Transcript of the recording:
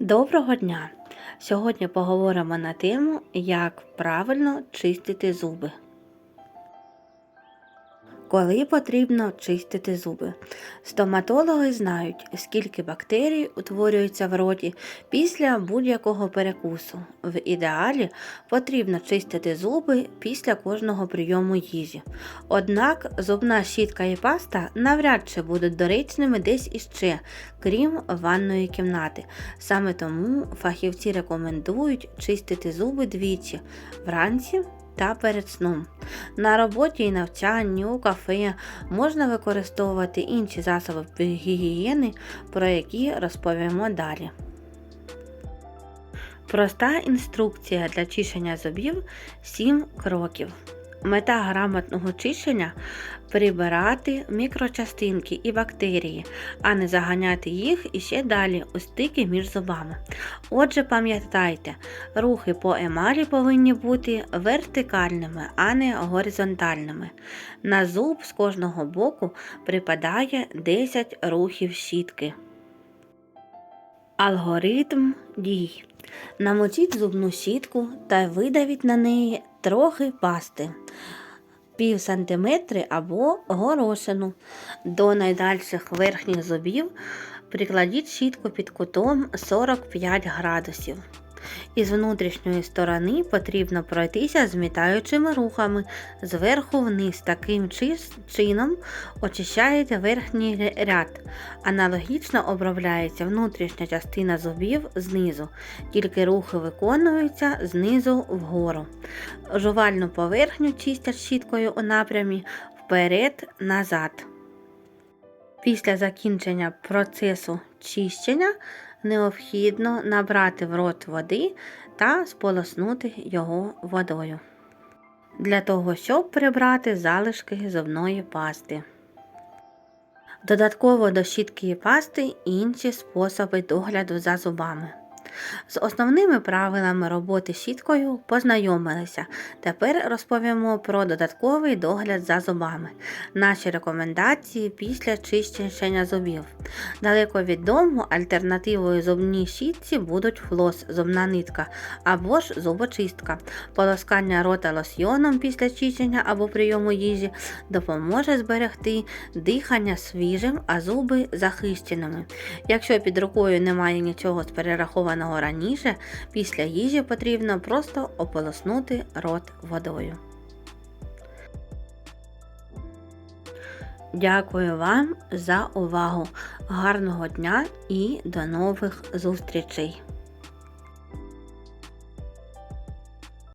Доброго дня! Сьогодні поговоримо на тему, як правильно чистити зуби. Коли потрібно чистити зуби? Стоматологи знають, скільки бактерій утворюється в роті після будь-якого перекусу. В ідеалі потрібно чистити зуби після кожного прийому їжі. Однак зубна щітка і паста навряд чи будуть доречними десь іще, крім ванної кімнати. Саме тому фахівці рекомендують чистити зуби двічі вранці та перед сном. На роботі і навчанні, у кафе можна використовувати інші засоби гігієни, про які розповімо далі. Проста інструкція для чищення зубів 7 кроків. Мета грамотного чищення прибирати мікрочастинки і бактерії, а не заганяти їх іще далі у стики між зубами. Отже, пам'ятайте, рухи по емалі повинні бути вертикальними, а не горизонтальними. На зуб з кожного боку припадає 10 рухів щітки. Алгоритм дій. Намочіть зубну щітку та видавіть на неї трохи пасти. Пів сантиметри або горошину. До найдальших верхніх зубів прикладіть щітку під кутом 45 градусів. Із внутрішньої сторони потрібно пройтися змітаючими рухами зверху вниз. Таким чином очищаєте верхній ряд. Аналогічно обробляється внутрішня частина зубів знизу, тільки рухи виконуються знизу вгору. Жувальну поверхню чистять щіткою у напрямі вперед-назад. Після закінчення процесу чищення необхідно набрати в рот води та сполоснути його водою. Для того, щоб прибрати залишки зубної пасти. Додатково до щітки пасти інші способи догляду за зубами. З основними правилами роботи щіткою познайомилися. Тепер розповімо про додатковий догляд за зубами. Наші рекомендації після чищення зубів. Далеко від дому альтернативою зубній щітці будуть флос, зубна нитка або ж зубочистка. Полоскання рота лосьйоном після чищення або прийому їжі допоможе зберегти дихання свіжим, а зуби захищеними. Якщо під рукою немає нічого з перерахованого раніше, після їжі потрібно просто ополоснути рот водою. Дякую вам за увагу. Гарного дня і до нових зустрічей!